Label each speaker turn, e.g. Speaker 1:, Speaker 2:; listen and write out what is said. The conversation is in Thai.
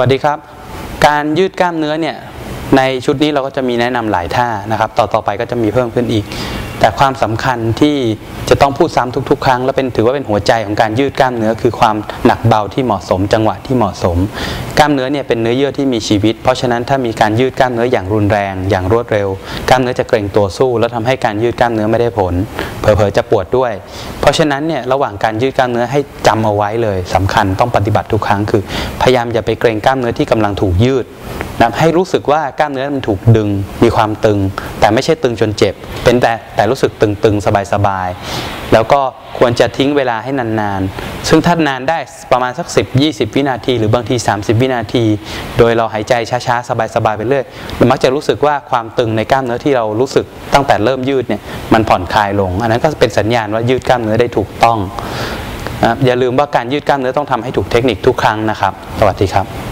Speaker 1: วัสดีครับ การยืดกล้ามเนื้อเนี่ยในชุดนี้เราก็จะมีแนะนำหลายท่านะครับ ต่อต่อไปก็จะมีเพิ่มขึ้นอีก แต่ความสำคัญที่จะต้องพูดซ้ำทุก ๆ ครั้ง และเป็นถือว่าเป็นหัวใจของการยืดกล้ามเนื้อคือความหนักเบาที่เหมาะสม จังหวะที่เหมาะสม กล้ามเนื้อเนี่ยเป็นเนื้อเยื่อที่มีชีวิต เพราะฉะนั้นถ้ามีการยืดกล้ามเนื้ออย่างรุนแรง อย่างรวดเร็ว กล้ามเนื้อจะเกร็งตัวสู้ แล้วทำให้การยืดกล้ามเนื้อไม่ได้ผล เผลอๆจะปวดด้วย เพราะฉะนั้นเนี่ยระหว่างการยืดกล้ามเนื้อให้จำเอาไว้เลยสำคัญต้องปฏิบัติทุกครั้งคือ พยายามอย่าไปเกร็งกล้ามเนื้อที่กำลังถูกยืด นะให้รู้สึกว่ากล้ามเนื้อมันถูกดึงมีความตึง แต่ไม่ใช่ตึงจนเจ็บ เป็นแต่แต่รู้สึกตึงๆ สบายๆ แล้วก็ควรจะทิ้งเวลาให้นานๆ ซึ่งถ้านานได้ประมาณสัก 10 20 วินาที หรือบางที 30 วินาที โดยเราหายใจช้าๆ สบายๆ ไปเรื่อยมักจะรู้สึกว่าความตึงในกล้ามเนื้อที่เรารู้สึกตั้งแต่เริ่มยืดเนี่ยมันผ่อนคลายลง อันนั้นก็เป็นสัญญาณว่ายืดกล้ามเนื้อได้ถูกต้องอย่าลืมว่าการยืดกล้ามเนื้อต้องทำให้ถูกเทคนิคทุกครั้งนะครับ สวัสดีครับ